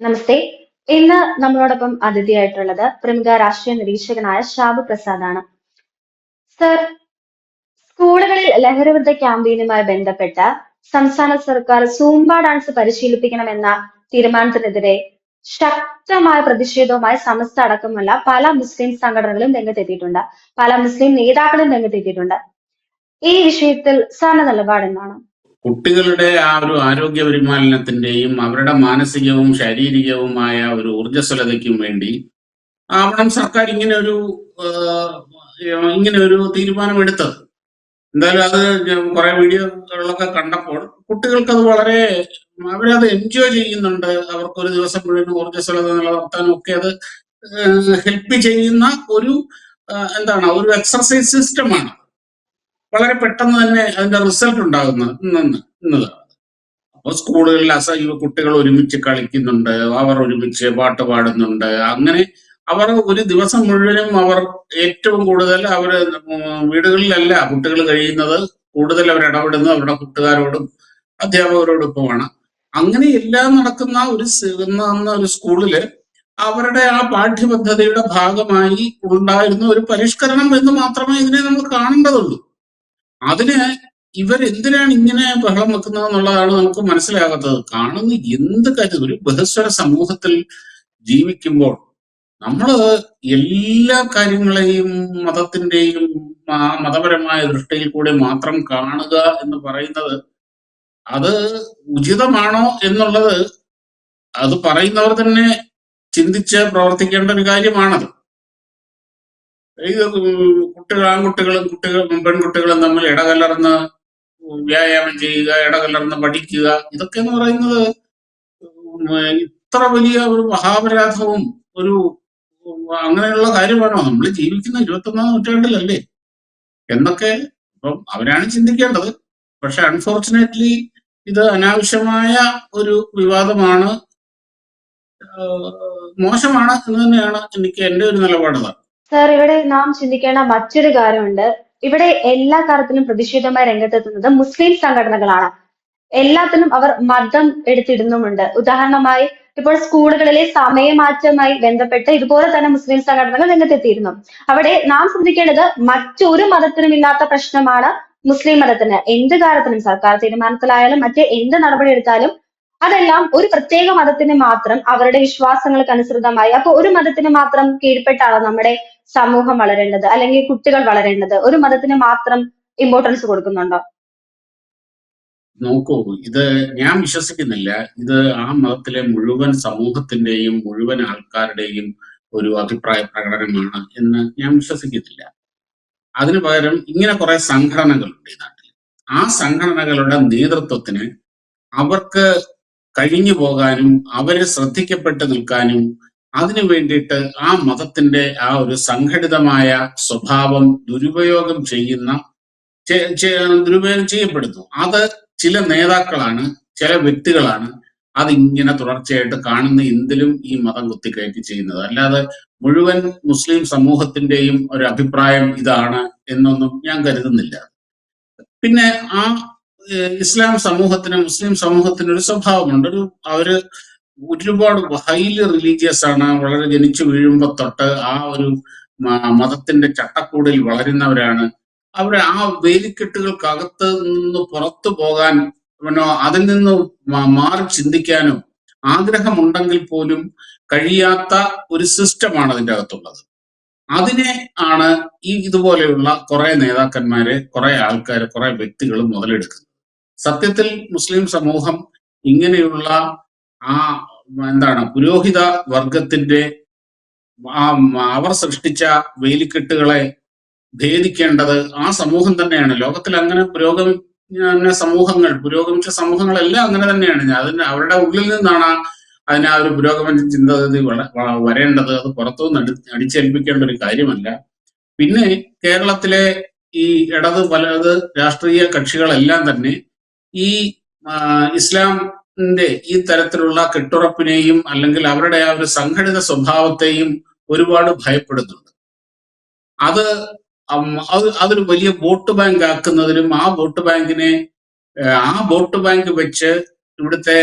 നമസ്തേ. ഇന്ന് നമ്മളോടൊപ്പം അതിഥിയായിട്ടുള്ളത് പ്രമുഖ രാഷ്ട്രീയ നിരീക്ഷകനായ ഷാബു ആണ് സർ സ്കൂളുകളിൽ ലഹരിവിരുദ്ധ ക്യാമ്പയിനുമായി ബന്ധപ്പെട്ട് സംസ്ഥാന സർക്കാർ സൂംബ ഡാൻസ് പരിശീലിപ്പിക്കണമെന്ന തീരുമാനത്തിനെതിരെ ശക്തമായ പ്രതിഷേധവുമായി സമസ്ത അടക്കമുള്ള പല മുസ്ലിം സംഘടനകളും രംഗത്തെത്തിയിട്ടുണ്ട്. പല മുസ്ലിം നേതാക്കളും രംഗത്തെത്തിയിട്ടുണ്ട്. ഈ വിഷയത്തിൽ സാറിന്റെ നിലപാട് എന്താണ് കുട്ടികളുടെ ആ ഒരു ആരോഗ്യ പരിപാലനത്തിന്റെയും അവരുടെ മാനസികവും ശാരീരികവുമായ ഒരു ഊർജസ്വലതയ്ക്കും വേണ്ടി ആവണം സർക്കാർ ഇങ്ങനെ ഒരു ഇങ്ങനെ ഒരു തീരുമാനമെടുത്തത്. എന്തായാലും അത് കുറെ വീഡിയോകളൊക്കെ കണ്ടപ്പോൾ കുട്ടികൾക്ക് അത് വളരെ അവരത് എൻജോയ് ചെയ്യുന്നുണ്ട്. അവർക്ക് ഒരു ദിവസം മുഴുവൻ ഊർജസ്വലത നിലനിർത്താനും ഒക്കെ അത് ഹെൽപ്പ് ചെയ്യുന്ന ഒരു എന്താണ് ഒരു എക്സർസൈസ് സിസ്റ്റമാണ് വളരെ പെട്ടെന്ന് തന്നെ അതിന്റെ റിസൾട്ട് ഉണ്ടാകുന്ന അപ്പൊ അപ്പോൾ സ്കൂളുകളിൽ അസൈവ കുട്ടികൾ ഒരുമിച്ച് കളിക്കുന്നുണ്ട് അവർ ഒരുമിച്ച് പാട്ട് പാടുന്നുണ്ട്. അങ്ങനെ അവർ ഒരു ദിവസം മുഴുവനും അവർ ഏറ്റവും കൂടുതൽ അവർ വീടുകളിലല്ല കുട്ടികൾ കഴിയുന്നത് കൂടുതൽ അവർ ഇടപെടുന്നത് അവരുടെ കൂട്ടുകാരോടും അധ്യാപകരോടൊപ്പമാണ്. അങ്ങനെ എല്ലാം നടക്കുന്ന ഒരു ഒരു സ്കൂളിൽ അവരുടെ ആ പാഠ്യപദ്ധതിയുടെ ഭാഗമായി ഉണ്ടായിരുന്ന ഒരു പരിഷ്കരണം എന്ന് മാത്രമേ ഇതിനെ നമ്മൾ കാണേണ്ടതുള്ളൂ. അതിന് ഇവർ എന്തിനാണ് ഇങ്ങനെ ബഹളം വെക്കുന്നത് എന്നുള്ളതാണ് നമുക്ക് മനസ്സിലാകാത്തത്. കാണുന്ന എന്ത് കാര്യം ഒരു ബഹസ്വര സമൂഹത്തിൽ ജീവിക്കുമ്പോൾ നമ്മൾ എല്ലാ കാര്യങ്ങളെയും മതത്തിന്റെയും ആ മതപരമായ ദൃഷ്ടിയിൽ കൂടി മാത്രം കാണുക എന്ന് പറയുന്നത് അത് ഉചിതമാണോ എന്നുള്ളത് അത് പറയുന്നവർ തന്നെ ചിന്തിച്ച് പ്രവർത്തിക്കേണ്ട ഒരു കാര്യമാണത്. ഇത് കുട്ടികൾ ആൺകുട്ടികളും കുട്ടികളും പെൺകുട്ടികളും തമ്മിൽ ഇടകലർന്ന് വ്യായാമം ചെയ്യുക ഇടകലർന്ന് പഠിക്കുക ഇതൊക്കെ എന്ന് പറയുന്നത് ഇത്ര വലിയ ഒരു മഹാപരാധവും ഒരു അങ്ങനെയുള്ള കാര്യമാണോ? നമ്മൾ ജീവിക്കുന്ന ഇരുപത്തൊന്നാം നൂറ്റാണ്ടിലല്ലേ? എന്നൊക്കെ ഇപ്പം അവരാണ് ചിന്തിക്കേണ്ടത്. പക്ഷെ അൺഫോർച്ചുനേറ്റ്ലി ഇത് അനാവശ്യമായ ഒരു വിവാദമാണ് മോശമാണ് എന്ന് തന്നെയാണ് എനിക്ക് എന്റെ ഒരു നിലപാട്. സർ ഇവിടെ നാം ചിന്തിക്കേണ്ട മറ്റൊരു കാര്യമുണ്ട്. ഇവിടെ എല്ലാ കാര്യത്തിലും പ്രതിഷേധമായി രംഗത്തെത്തുന്നത് മുസ്ലിം സംഘടനകളാണ്. എല്ലാത്തിനും അവർ മതം എടുത്തിടുന്നുമുണ്ട്. ഉദാഹരണമായി ഇപ്പോൾ സ്കൂളുകളിലെ സമയമാറ്റവുമായി ബന്ധപ്പെട്ട് ഇതുപോലെ തന്നെ മുസ്ലിം സംഘടനകൾ രംഗത്തെത്തിയിരുന്നു. അവിടെ നാം ശ്രദ്ധിക്കേണ്ടത് മറ്റൊരു മതത്തിനും ഇല്ലാത്ത പ്രശ്നമാണ് മുസ്ലിം മതത്തിന്. എന്ത് കാര്യത്തിനും സർക്കാർ തീരുമാനത്തിലായാലും മറ്റ് എന്ത് നടപടി എടുത്താലും അതെല്ലാം ഒരു പ്രത്യേക മതത്തിന് മാത്രം അവരുടെ വിശ്വാസങ്ങൾക്ക് അനുസൃതമായി അപ്പൊ ഒരു മതത്തിന് മാത്രം കീഴ്പ്പെട്ടാണ് നമ്മുടെ സമൂഹം വളരേണ്ടത് അല്ലെങ്കിൽ കുട്ടികൾ വളരേണ്ടത് ഒരു മതത്തിന് മാത്രം ഇമ്പോർട്ടൻസ് കൊടുക്കുന്നുണ്ടോ? നോക്കൂ ഇത് ഞാൻ വിശ്വസിക്കുന്നില്ല. ഇത് ആ മതത്തിലെ മുഴുവൻ സമൂഹത്തിന്റെയും മുഴുവൻ ആൾക്കാരുടെയും ഒരു അഭിപ്രായ പ്രകടനമാണ് എന്ന് ഞാൻ വിശ്വസിക്കുന്നില്ല. അതിനു പകരം ഇങ്ങനെ കുറെ സംഘടനകളുണ്ട് ഈ നാട്ടിൽ. ആ സംഘടനകളുടെ നേതൃത്വത്തിന് അവർക്ക് കഴിഞ്ഞു പോകാനും അവരെ ശ്രദ്ധിക്കപ്പെട്ട് നിൽക്കാനും അതിനു വേണ്ടിയിട്ട് ആ മതത്തിന്റെ ആ ഒരു സംഘടിതമായ സ്വഭാവം ദുരുപയോഗം ചെയ്യുന്ന ദുരുപയോഗം ചെയ്യപ്പെടുന്നു. അത് ചില നേതാക്കളാണ് ചില വ്യക്തികളാണ് അതിങ്ങനെ തുടർച്ചയായിട്ട് കാണുന്ന എന്തിലും ഈ മതം കുത്തിക്കയറ്റി ചെയ്യുന്നത്. അല്ലാതെ മുഴുവൻ മുസ്ലിം സമൂഹത്തിന്റെയും ഒരു അഭിപ്രായം ഇതാണ് എന്നൊന്നും ഞാൻ കരുതുന്നില്ല. പിന്നെ ആ ഇസ്ലാം സമൂഹത്തിന് മുസ്ലിം സമൂഹത്തിന് ഒരു സ്വഭാവമുണ്ട്. ഒരു അവർ ഒരുപാട് ഹൈലി റിലീജിയസ് ആണ്. വളരെ ജനിച്ചു വീഴുമ്പോ തൊട്ട് ആ ഒരു മതത്തിന്റെ ചട്ടക്കൂടിൽ വളരുന്നവരാണ്. അവർ ആ വേലിക്കെട്ടുകൾക്കകത്ത് നിന്ന് പുറത്തു പോകാൻ അതിൽ നിന്ന് മാറി ചിന്തിക്കാനും ആഗ്രഹമുണ്ടെങ്കിൽ പോലും കഴിയാത്ത ഒരു സിസ്റ്റമാണ് അതിന്റെ അകത്തുള്ളത്. അതിനെ ആണ് ഈ ഇതുപോലെയുള്ള കുറെ നേതാക്കന്മാര് കുറെ ആൾക്കാർ കുറെ വ്യക്തികൾ മുതലെടുക്കുന്നത്. സത്യത്തിൽ മുസ്ലിം സമൂഹം ഇങ്ങനെയുള്ള ആ എന്താണ് പുരോഹിത വർഗത്തിന്റെ ആ അവർ സൃഷ്ടിച്ച വേലിക്കെട്ടുകളെ ഭേദിക്കേണ്ടത് ആ സമൂഹം തന്നെയാണ്. ലോകത്തിൽ അങ്ങനെ പുരോഗമന സമൂഹങ്ങൾ പുരോഗമിച്ച സമൂഹങ്ങളെല്ലാം അങ്ങനെ തന്നെയാണ്. അതിന് അവരുടെ ഉള്ളിൽ നിന്നാണ് അതിന് ആ ഒരു പുരോഗമന ചിന്താഗതി വരേണ്ടത്. അത് പുറത്തുനിന്ന് അടി അടിച്ചേൽപ്പിക്കേണ്ട ഒരു കാര്യമല്ല. പിന്നെ കേരളത്തിലെ ഈ ഇടത് വലത് രാഷ്ട്രീയ കക്ഷികളെല്ലാം തന്നെ ഈ ഇസ്ലാമിന്റെ ഈ തരത്തിലുള്ള കെട്ടുറപ്പിനെയും അല്ലെങ്കിൽ അവരുടെ ആ ഒരു സംഘടിത സ്വഭാവത്തെയും ഒരുപാട് ഭയപ്പെടുന്നുണ്ട്. അത് അത് അതൊരു വലിയ വോട്ട് ബാങ്ക് ആക്കുന്നതിനും ആ വോട്ട് ബാങ്കിനെ ആ വോട്ട് ബാങ്ക് വെച്ച് ഇവിടുത്തെ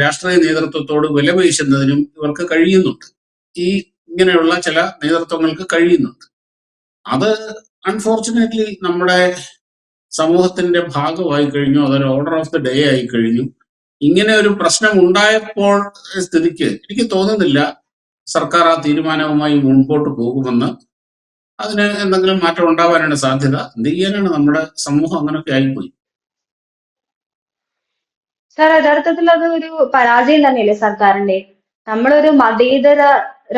രാഷ്ട്രീയ നേതൃത്വത്തോട് വിലപേശുന്നതിനും ഇവർക്ക് കഴിയുന്നുണ്ട്. ഈ ഇങ്ങനെയുള്ള ചില നേതൃത്വങ്ങൾക്ക് കഴിയുന്നുണ്ട്. അത് അൺഫോർച്ചുനേറ്റ്ലി നമ്മുടെ സമൂഹത്തിന്റെ ഭാഗമായി കഴിഞ്ഞു അതൊരു ഓർഡർ ഓഫ് ദി ഡേ ആയി കഴിഞ്ഞു. ഇങ്ങനെ ഒരു പ്രശ്നം ഉണ്ടായപ്പോൾ സ്ഥിതിക്ക് എനിക്ക് തോന്നുന്നില്ല സർക്കാർ ആ തീരുമാനവുമായി മുൻപോട്ട് പോകുമെന്ന്. അതിന് എന്തെങ്കിലും മാറ്റം ഉണ്ടാവാനാണ് സാധ്യത. എന്ത് ചെയ്യാനാണ് നമ്മുടെ സമൂഹം അങ്ങനെയൊക്കെ ആയിപ്പോയി. സാർ യഥാർത്ഥത്തിൽ അത് ഒരു പരാജയം തന്നെയല്ലേ സർക്കാരിന്റെ? നമ്മളൊരു മതേതര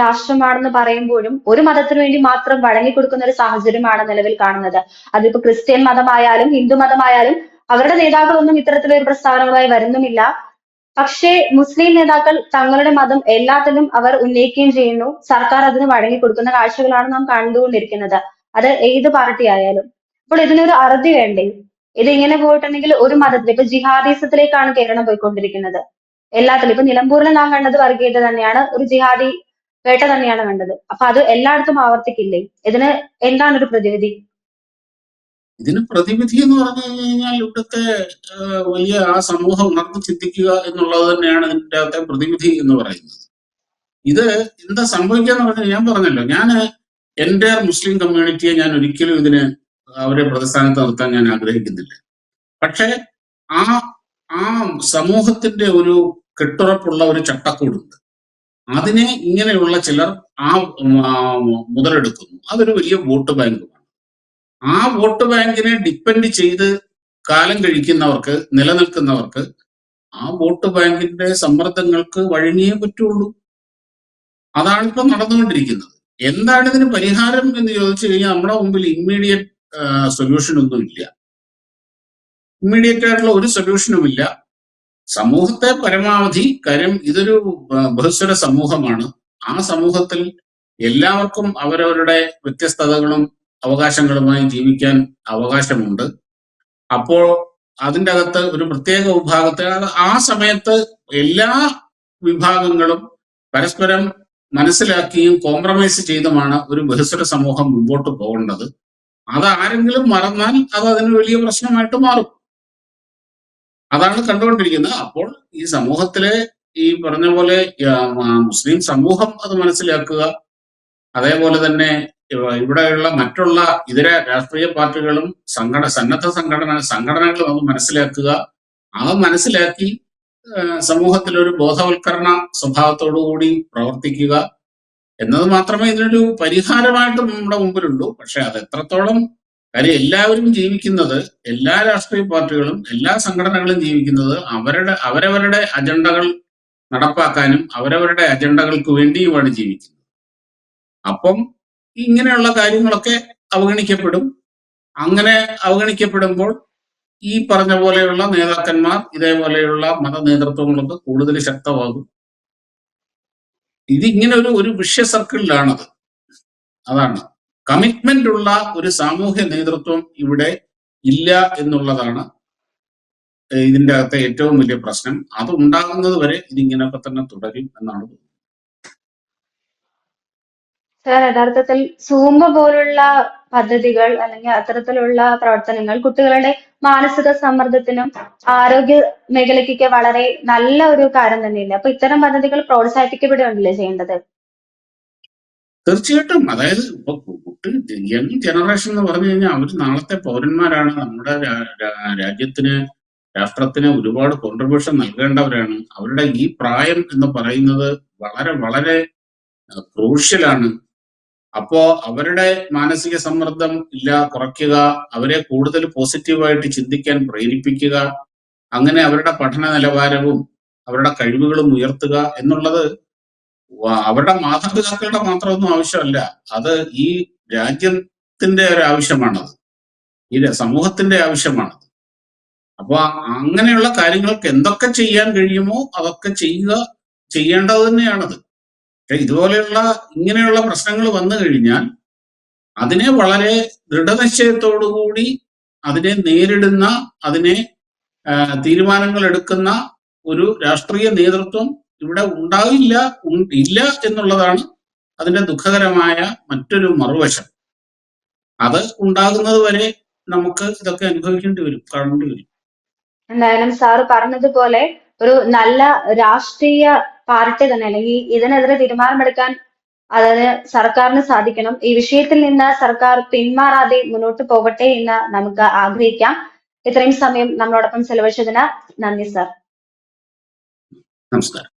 രാഷ്ട്രമാണെന്ന് പറയുമ്പോഴും ഒരു മതത്തിന് വേണ്ടി മാത്രം വഴങ്ങിക്കൊടുക്കുന്ന ഒരു സാഹചര്യമാണ് നിലവിൽ കാണുന്നത്. അതിപ്പോ ക്രിസ്ത്യൻ മതമായാലും ഹിന്ദു മതമായാലും അവരുടെ നേതാക്കളൊന്നും ഇത്തരത്തിലൊരു പ്രസ്താവനകളായി വരുന്നുമില്ല. പക്ഷേ മുസ്ലിം നേതാക്കൾ തങ്ങളുടെ മതം എല്ലാത്തിലും അവർ ഉന്നയിക്കുകയും ചെയ്യുന്നു. സർക്കാർ അതിന് വഴങ്ങി കൊടുക്കുന്ന കാഴ്ചകളാണ് നാം കണ്ടുകൊണ്ടിരിക്കുന്നത്. അത് ഏത് പാർട്ടി ആയാലും. അപ്പോൾ ഇതിനൊരു അറുതി വേണ്ടേ? ഇത് ഇങ്ങനെ പോയിട്ടുണ്ടെങ്കിൽ ഒരു മതത്തിൽ ഇപ്പൊ ജിഹാദിസത്തിലേക്കാണ് കേരളം പോയിക്കൊണ്ടിരിക്കുന്നത്. എല്ലാത്തിലും ഇപ്പൊ നിലമ്പൂരിൽ നാം കണ്ടത് വർഗീയത തന്നെയാണ് ഒരു ജിഹാദി വേട്ട തന്നെയാണ് കണ്ടത്. അപ്പൊ അത് എല്ലായിടത്തും ആവർത്തിക്കില്ലേ? ഇതിന് എന്താണ് ഒരു പ്രതിവിധി? ഇതിന് പ്രതിവിധി എന്ന് പറഞ്ഞു കഴിഞ്ഞാൽ ഇവിടുത്തെ വലിയ ആ സമൂഹം ഉണർന്ന് ചിന്തിക്കുക എന്നുള്ളത് തന്നെയാണ് ഇതിന്റെ അകത്തെ പ്രതിവിധി എന്ന് പറയുന്നത്. ഇത് എന്താ സംഭവിക്കുക എന്ന് പറഞ്ഞാൽ ഞാൻ പറഞ്ഞല്ലോ ഞാൻ എന്റെ മുസ്ലിം കമ്മ്യൂണിറ്റിയെ ഞാൻ ഒരിക്കലും ഇതിന് അവരെ പ്രതിസ്ഥാനത്ത് നിർത്താൻ ഞാൻ ആഗ്രഹിക്കുന്നില്ല. പക്ഷേ ആ ആ സമൂഹത്തിന്റെ ഒരു കെട്ടുറപ്പുള്ള ഒരു ചട്ടക്കൂടുണ്ട്. അതിനെ ഇങ്ങനെയുള്ള ചിലർ ആ മുതലെടുക്കുന്നു. അതൊരു വലിയ വോട്ട് ബാങ്കുമാണ്. ആ വോട്ട് ബാങ്കിനെ ഡിപ്പെൻഡ് ചെയ്ത് കാലം കഴിക്കുന്നവർക്ക് നിലനിൽക്കുന്നവർക്ക് ആ വോട്ട് ബാങ്കിന്റെ സമ്മർദ്ദങ്ങൾക്ക് വഴങ്ങിയേ പറ്റുള്ളൂ. അതാണ് ഇപ്പൊ നടന്നുകൊണ്ടിരിക്കുന്നത്. എന്താണ് ഇതിന് പരിഹാരം എന്ന് ചോദിച്ചു കഴിഞ്ഞാൽ നമ്മുടെ മുമ്പിൽ ഇമ്മീഡിയറ്റ് സൊല്യൂഷൻ ഇല്ല. ഇമ്മീഡിയറ്റ് ആയിട്ടുള്ള ഒരു സൊല്യൂഷനും ഇല്ല. സമൂഹത്തെ പരമാവധി കാര്യം ഇതൊരു ബഹുസ്വര സമൂഹമാണ്. ആ സമൂഹത്തിൽ എല്ലാവർക്കും അവരവരുടെ വ്യത്യസ്തതകളും അവകാശങ്ങളുമായി ജീവിക്കാൻ അവകാശമുണ്ട്. അപ്പോൾ അതിന്റെ അകത്ത് ഒരു പ്രത്യേക വിഭാഗത്തെ ആ സമയത്ത് എല്ലാ വിഭാഗങ്ങളും പരസ്പരം മനസ്സിലാക്കിയും കോംപ്രമൈസ് ചെയ്തുമാണ് ഒരു ബഹുസ്വര സമൂഹം മുമ്പോട്ട് പോകേണ്ടത്. അത് ആരെങ്കിലും മറന്നാൽ അത് അതിന് വലിയ പ്രശ്നമായിട്ട് മാറും. അതാണ് കണ്ടുകൊണ്ടിരിക്കുന്നത്. അപ്പോൾ ഈ സമൂഹത്തിലെ ഈ പറഞ്ഞ പോലെ മുസ്ലിം സമൂഹം അത് മനസ്സിലാക്കുക അതേപോലെ തന്നെ ഇവിടെയുള്ള മറ്റുള്ള ഇതര രാഷ്ട്രീയ പാർട്ടികളും സംഘടന സന്നദ്ധ സംഘടന സംഘടനകളും അത് മനസ്സിലാക്കുക. അത് മനസ്സിലാക്കി സമൂഹത്തിൽ ഒരു ബോധവൽക്കരണ സ്വഭാവത്തോടു കൂടി പ്രവർത്തിക്കുക. എന്നത് മാത്രമേ ഇതിനൊരു പരിഹാരമായിട്ട് നമ്മുടെ മുമ്പിലുള്ളൂ. പക്ഷെ അത് എത്രത്തോളം കാര്യം എല്ലാവരും ജീവിക്കുന്നത് എല്ലാ രാഷ്ട്രീയ പാർട്ടികളും എല്ലാ സംഘടനകളും ജീവിക്കുന്നത് അവരുടെ അവരവരുടെ അജണ്ടകൾ നടപ്പാക്കാനും അവരവരുടെ അജണ്ടകൾക്ക് വേണ്ടിയുമാണ് ജീവിക്കുന്നത്. അപ്പം ഇങ്ങനെയുള്ള കാര്യങ്ങളൊക്കെ അവഗണിക്കപ്പെടും. അങ്ങനെ അവഗണിക്കപ്പെടുമ്പോൾ ഈ പറഞ്ഞ പോലെയുള്ള നേതാക്കന്മാർ ഇതേപോലെയുള്ള മത നേതൃത്വങ്ങളൊക്കെ കൂടുതൽ ശക്തമാകും. ഇതിങ്ങനെ ഒരു ഒരു വിഷ്യ സർക്കിളിലാണത് അതാണ്. കമ്മിറ്റ്മെന്റ് ഉള്ള ഒരു സാമൂഹ്യ നേതൃത്വം ഇവിടെ ഇല്ല എന്നുള്ളതാണ് ഇതിന്റെ അകത്തെ ഏറ്റവും വലിയ പ്രശ്നം. അത് ഉണ്ടാകുന്നത് വരെ ഇതിങ്ങനെയൊക്കെ തന്നെ തുടരും എന്നാണ് തോന്നുന്നത്. സാർ യഥാർത്ഥത്തിൽ സൂമ്പ പോലുള്ള പദ്ധതികൾ അല്ലെങ്കിൽ അത്തരത്തിലുള്ള പ്രവർത്തനങ്ങൾ കുട്ടികളുടെ മാനസിക സമ്മർദ്ദത്തിനും ആരോഗ്യ മേഖലയ്ക്കൊക്കെ വളരെ നല്ല ഒരു കാര്യം തന്നെയല്ലേ? അപ്പൊ ഇത്തരം പദ്ധതികൾ പ്രോത്സാഹിപ്പിക്കപ്പെടുകയല്ലേ ചെയ്യേണ്ടത്? തീർച്ചയായിട്ടും. അതായത് ഇപ്പൊ കുട്ടി യങ് ജനറേഷൻ എന്ന് പറഞ്ഞു കഴിഞ്ഞാൽ അവർ നാളത്തെ പൗരന്മാരാണ്. നമ്മുടെ രാജ്യത്തിന് രാഷ്ട്രത്തിന് ഒരുപാട് കോൺട്രിബ്യൂഷൻ നൽകേണ്ടവരാണ്. അവരുടെ ഈ പ്രായം എന്ന് പറയുന്നത് വളരെ വളരെ ക്രൂഷ്യലാണ് അപ്പോ അവരുടെ മാനസിക സമ്മർദ്ദം ഇല്ല കുറയ്ക്കുക അവരെ കൂടുതൽ പോസിറ്റീവായിട്ട് ചിന്തിക്കാൻ പ്രേരിപ്പിക്കുക അങ്ങനെ അവരുടെ പഠന നിലവാരവും അവരുടെ കഴിവുകളും ഉയർത്തുക എന്നുള്ളത് അവരുടെ മാതാപിതാക്കളുടെ മാത്രമൊന്നും ആവശ്യമല്ല. അത് ഈ രാജ്യത്തിന്റെ ഒരു ആവശ്യമാണത്. ഈ സമൂഹത്തിന്റെ ആവശ്യമാണത്. അപ്പൊ അങ്ങനെയുള്ള കാര്യങ്ങൾക്ക് എന്തൊക്കെ ചെയ്യാൻ കഴിയുമോ അതൊക്കെ ചെയ്യുക ചെയ്യേണ്ടത് തന്നെയാണത്. ഇതുപോലെയുള്ള ഇങ്ങനെയുള്ള പ്രശ്നങ്ങൾ വന്നു കഴിഞ്ഞാൽ അതിനെ വളരെ ദൃഢനിശ്ചയത്തോടുകൂടി അതിനെ നേരിടുന്ന അതിനെ തീരുമാനങ്ങൾ എടുക്കുന്ന ഒരു രാഷ്ട്രീയ നേതൃത്വം ഇവിടെ ഉണ്ടാവില്ല ഇല്ല എന്നുള്ളതാണ് അതിന്റെ ദുഃഖകരമായ മറ്റൊരു മറുവശം. അത് ഉണ്ടാകുന്നത് വരെ നമുക്ക് ഇതൊക്കെ അനുഭവിക്കേണ്ടി വരും കാണേണ്ടി വരും. എന്തായാലും സാറ് പറഞ്ഞതുപോലെ ഒരു നല്ല രാഷ്ട്രീയ പാർട്ടി തന്നെ അല്ലെങ്കിൽ ഇതിനെതിരെ തീരുമാനമെടുക്കാൻ അതായത് സർക്കാരിന് സാധിക്കണം. ഈ വിഷയത്തിൽ നിന്ന് സർക്കാർ പിന്മാറാതെ മുന്നോട്ട് പോകട്ടെ എന്ന് നമുക്ക് ആഗ്രഹിക്കാം. ഇത്രയും സമയം നമ്മളോടൊപ്പം ചെലവഴിച്ചതിന് നന്ദി സർ. നമസ്കാരം.